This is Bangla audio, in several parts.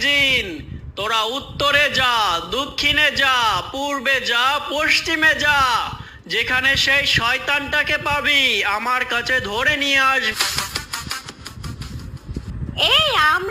জিন, তোরা উত্তরে যা, দক্ষিণে যা, পূর্বে যা, পশ্চিমে যা, যেখানে সেই শয়তানটাকে পাবি, আমার কাছে ধরে নিয়ে আসবি। এই আম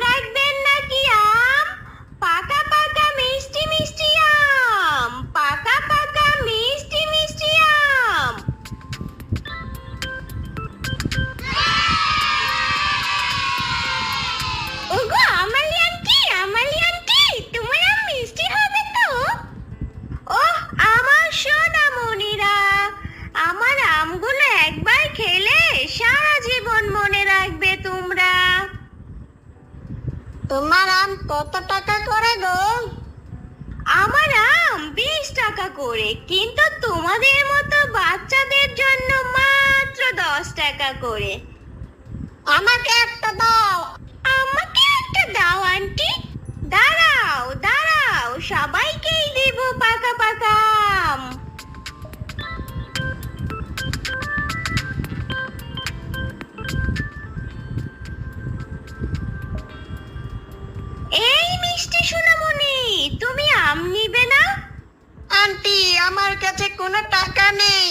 টাকা করে, কিন্তু তোমাদের মতো বাচ্চাদের জন্য মাত্র দশ টাকা করে। আমাকে একটা দাও। আমাকে একটা দাও, আন্টি। দাঁড়াও দাঁড়াও, সবাইকেই দেব পাকা পাকা এই মিষ্টি সোনামণি, তুমি আম নিবে না? আন্টি আমার কাছে কোনো টাকা নেই।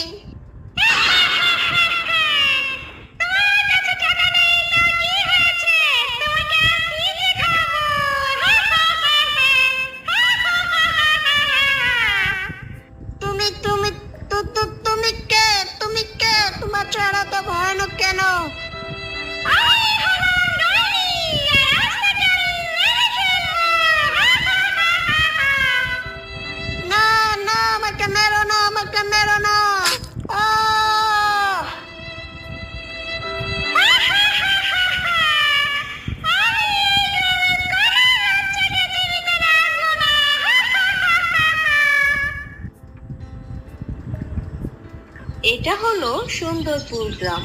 এটা হলো সুন্দরপুর গ্রাম।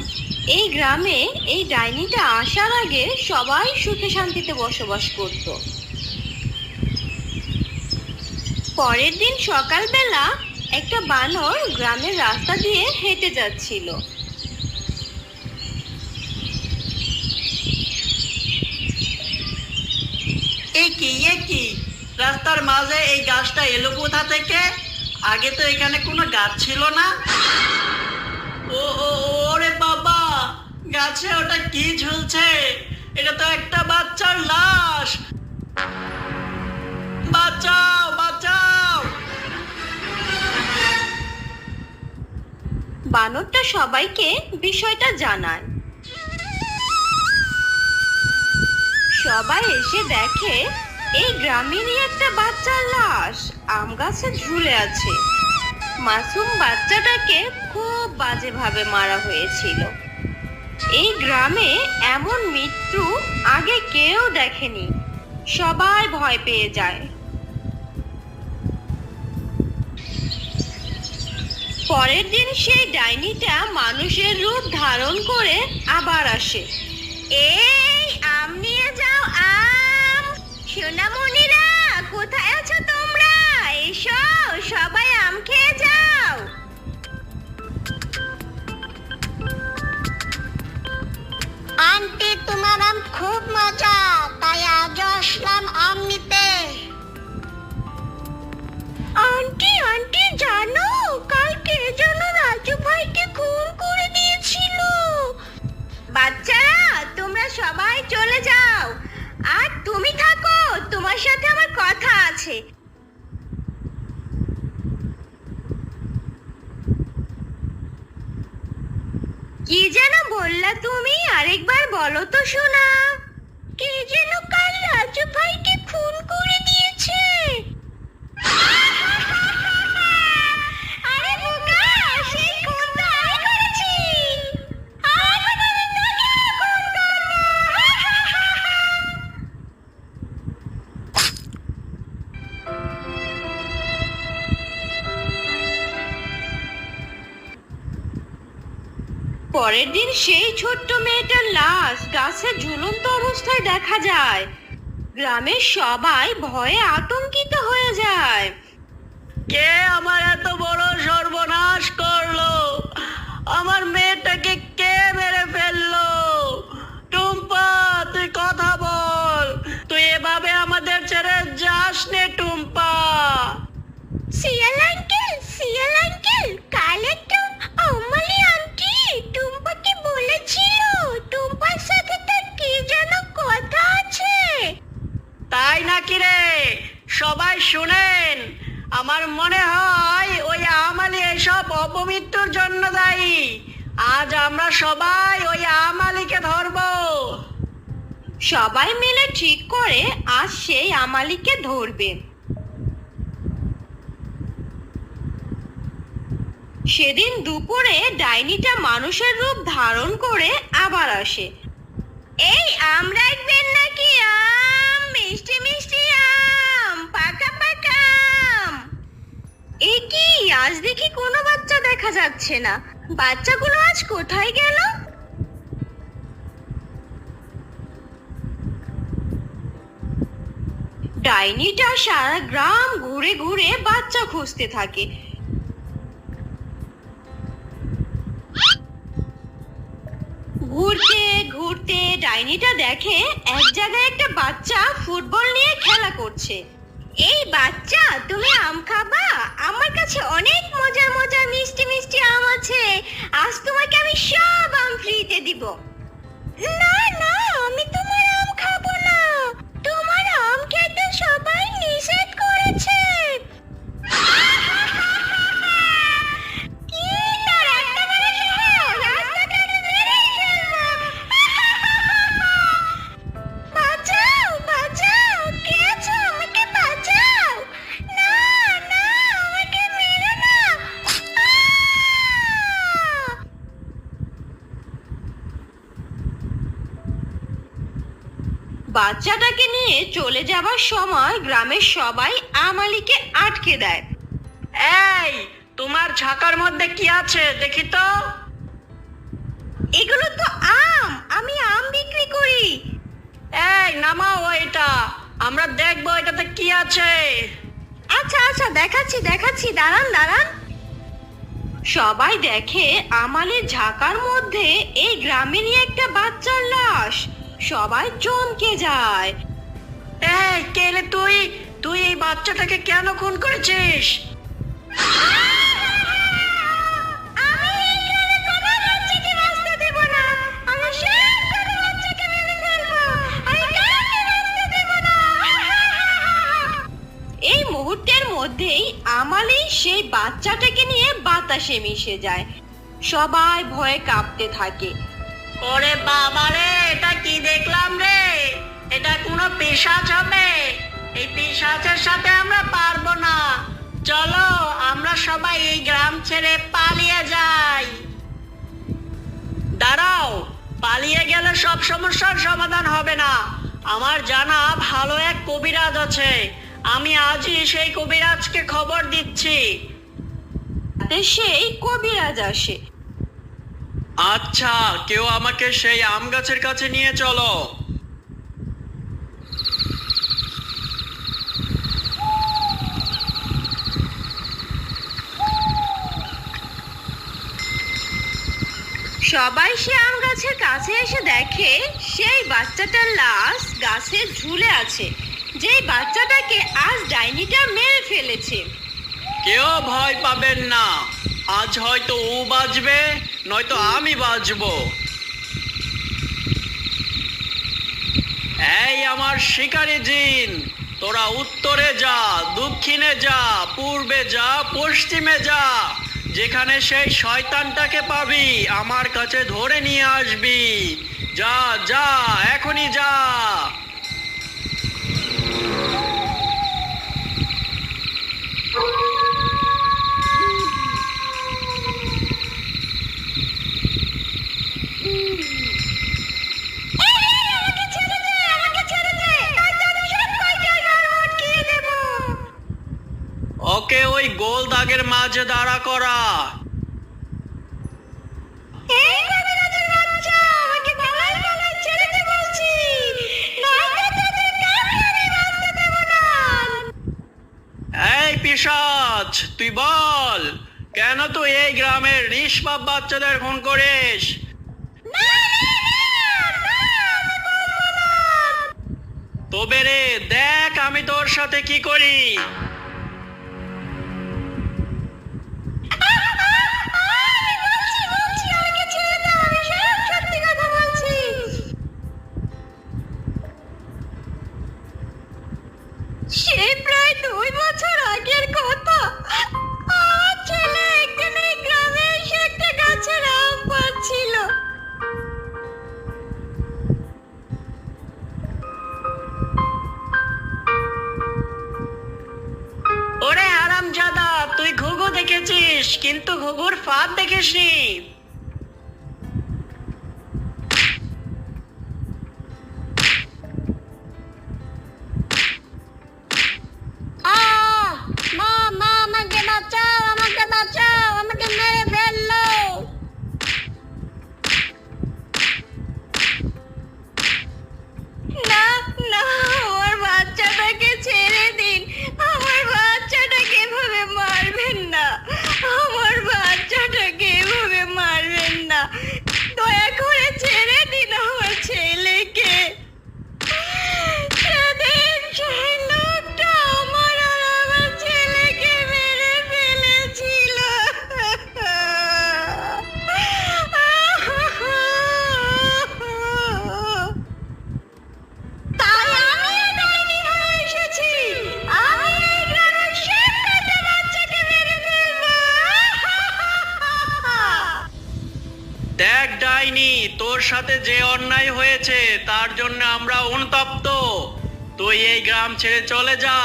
এই গ্রামে এই ডাইনিটা আসার আগে সবাই সুখে শান্তিতে বসবাস করত। পরের দিন সকালবেলা একটা বানর গ্রামের রাস্তা দিয়ে হেঁটে যাচ্ছিল। কি, এ কি? রাস্তার মাঝে এই গাছটা এলো কোথা থেকে? আগে তো এখানে কোনো গাছ ছিল না। ওরে বাবা, গাছে ওটা কি ঝুলছে? এটা তো একটা বাচ্চার লাশ। বাঁচাও বাঁচাও। বানরটা সবাইকে বিষয়টা জানায়। সবাই এসে দেখে, এই গ্রামেরই একটা বাচ্চার লাশ, আম গাছে ঝুলে আছে। মাসুম বাচ্চাটাকে খুব বাজেভাবে মারা হয়েছিল। এই গ্রামে এমন মৃত্যু আগে কেউ দেখেনি। সবাই ভয় পেয়ে যায়। পরের দিন সেই ডাইনিটা মানুষের রূপ ধারণ করে আবার আসে। এই, আম নিয়ে যাও, আম। সোনামণিরা, কোথায় আছো তোমরা? এসো। সবাই চলে যাও। আর তুমি থাকো, তোমার সাথে আমার কথা আছে। কি যেন বললা তুমি, আরেকবার বলো তো শোনা কে যেন কাল রাজু ভাইকে খুন করে দিয়েছে। পরের দিন সেই ছোট্ট মেয়েটার লাশ গাছে ঝুলন্ত অবস্থায় দেখা যায়। গ্রামের সবাই ভয়ে আতঙ্কিত হয়ে যায়। কে আমার এত বড় সর্বনাশ করল? আমার মেয়েটাকে কে মেরে ফেলল? টুম্পা তুই কথা বল। তুই এভাবে আমাদের ছেড়ে যাস নে টুম্পা। সিয়াল আঙ্কেল সিয়াল আঙ্কেল কাল আমরা সবাই ওই আমালিকে ধরবো। সবাই মিলে ঠিক করে আজ সেই আমালিকে ধরবে। সেদিন দুপুরে ডাইনিটা মানুষের রূপ ধারণ করে আবার আসে। এই আম রাখবেন নাকি আম? মিষ্টি মিষ্টি আম, পাকা পাকা আম? এ কি? আজ দেখি কোনো বাচ্চা দেখা যাচ্ছে না। বাচ্চাগুলো আজ কোথায় গেল? ডাইনিটা সারা গ্রাম ঘুরে ঘুরে বাচ্চা খুঁজতে থাকে। ঘুরতে ঘুরতে ডাইনিটা দেখে এক জায়গায় একটা বাচ্চা ফুটবল নিয়ে খেলা করছে। এই বাচ্চা, তুমি আম খাবা? আমার কাছে অনেক বাচ্চাটাকে নিয়ে চলে যাবার সময় গ্রামের সবাই আমালিকে আটকে দেয়। এই তোমার ঝাঁকার মধ্যে কি আছে দেখি তো। এগুলো তো আম আমি আম বিক্রি করি। এই নামাও এটা আমরা দেখব এটাতে কি আছে। আচ্ছা আচ্ছা দেখাচ্ছি দেখাচ্ছি দাঁড়ান দাঁড়ান। সবাই দেখে আমালের ঝাঁকার মধ্যে এই গ্রামেরই একটা বাচ্চার লাশ। সবাই চমকে যায়। এই কেলে তুই? তুই এই বাচ্চাটাকে কেন খুন করেছিস? এই মুহূর্তের মধ্যেই আমালি সেই বাচ্চাটাকে নিয়ে বাতাসে মিশে যায়। সবাই ভয়ে কাঁপতে থাকে। ওরে বাবা রে এটা কি দেখলাম রে? এটা কোনো পিসাচ হবে? এই পিসাচের সাথে আমরা পারব না। চলো, আমরা সবাই এই গ্রাম ছেড়ে পালিয়ে যাই। দাঁড়াও, পালিয়ে গেলে সব সমস্যার সমাধান হবে না। আমার জানা ভালো এক কবিরাজ আছে। আমি আজই সেই কবিরাজকে খবর দিচ্ছি। সেই কবিরাজ আসে। আচ্ছা কেউ আমাকে সেই আম গাছের কাছে নিয়ে চলো। সবাই সে আম গাছের কাছে এসে দেখে সেই বাচ্চাটার লাশ গাছে ঝুলে আছে। যেই বাচ্চাটাকে আজ ডাইনিটা মেরে ফেলেছে। কেউ ভয় পাবেন না। আজ হয়তো ও বাজবে, নয়তো আমি বাজবো। এই আমার শিকারি জিন, তোরা উত্তরে যা, দক্ষিণে যা, পূর্বে যা, পশ্চিমে যা। যেখানে সেই শয়তানটাকে পাবি, আমার কাছে ধরে নিয়ে আসবি। যা যা, এখনই যা। ওকে ওই গোল দাগের মাঝে দাঁড়া করা। এই পিসাচ তুই বল কেন তুই এই গ্রামের নিষ্পাপ বাচ্চাদের খুন করিস? তবে রে দেখ আমি তোর সাথে কি করি। তোর সাথে যে অন্যায় হয়েছে তার জন্য আমরা অনুতপ্ত। তুই এই গ্রাম ছেড়ে চলে যা।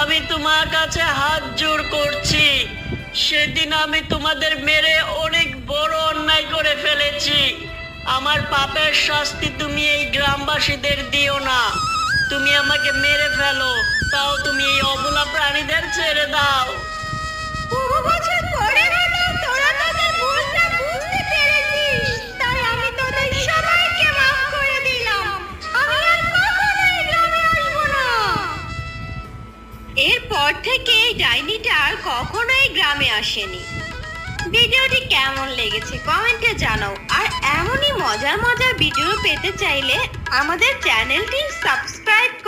আমি তোমার কাছে হাত জোর করছি। সেদিন আমি তোমাদের মেরে অনেক বড় অন্যায় করে ফেলেছি। আমার পাপের শাস্তি তুমি এই গ্রামবাসীদের দিও না। তুমি আমাকে মেরে ফেলো। তাও তুমি এই অবলা প্রাণীদের ছেড়ে দাও। এরপর থেকে এই ডাইনিটা আর কখনো এই গ্রামে আসেনি। ভিডিওটি কেমন লেগেছে কমেন্টে জানাও। আর এমনই মজার মজার ভিডিও পেতে চাইলে আমাদের চ্যানেলটি সাবস্ক্রাইব